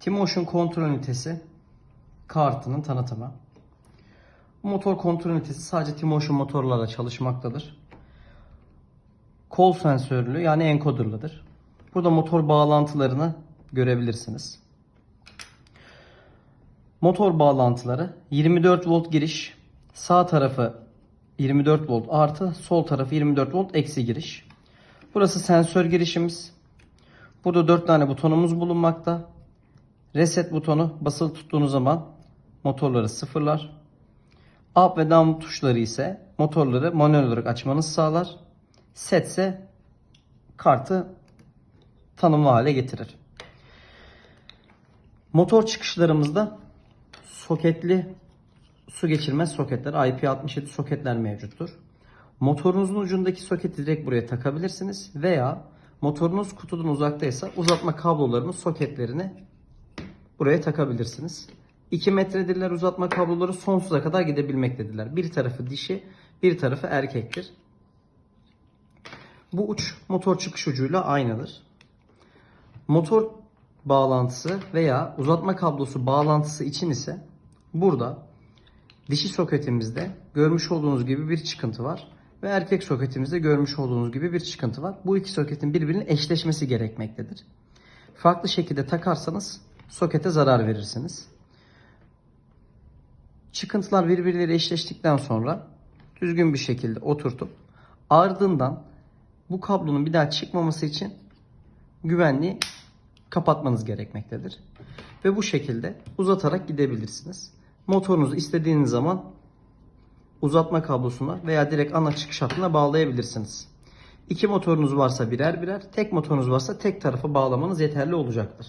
Timotion kontrol ünitesi kartının tanıtımı. Motor kontrol ünitesi sadece Timotion motorlarla çalışmaktadır. Kol sensörlü yani encoderlıdır. Burada motor bağlantılarını görebilirsiniz. Motor bağlantıları 24 volt giriş, sağ tarafı 24 volt artı, sol tarafı 24 volt eksi giriş. Burası sensör girişimiz. Burada 4 tane butonumuz bulunmakta. Reset butonu basılı tuttuğunuz zaman motorları sıfırlar. Up ve down tuşları ise motorları manuel olarak açmanızı sağlar. Set ise kartı tanımlı hale getirir. Motor çıkışlarımızda soketli su geçirmez soketler IP67 soketler mevcuttur. Motorunuzun ucundaki soketi direkt buraya takabilirsiniz veya motorunuz kutudan uzaktaysa uzatma kablolarının soketlerini buraya takabilirsiniz. 2 metredirler uzatma kabloları sonsuza kadar gidebilmektedirler. Bir tarafı dişi, bir tarafı erkektir. Bu uç motor çıkış ucuyla aynıdır. Motor bağlantısı veya uzatma kablosu bağlantısı için ise burada dişi soketimizde görmüş olduğunuz gibi bir çıkıntı var ve erkek soketimizde görmüş olduğunuz gibi bir çıkıntı var. Bu iki soketin birbirinin eşleşmesi gerekmektedir. Farklı şekilde takarsanız sokete zarar verirsiniz. Çıkıntılar birbirleriyle eşleştikten sonra düzgün bir şekilde oturtup ardından bu kablonun bir daha çıkmaması için güvenliği kapatmanız gerekmektedir. Ve bu şekilde uzatarak gidebilirsiniz. Motorunuzu istediğiniz zaman uzatma kablosuna veya direkt ana çıkış hattına bağlayabilirsiniz. İki motorunuz varsa birer birer, tek motorunuz varsa tek tarafa bağlamanız yeterli olacaktır.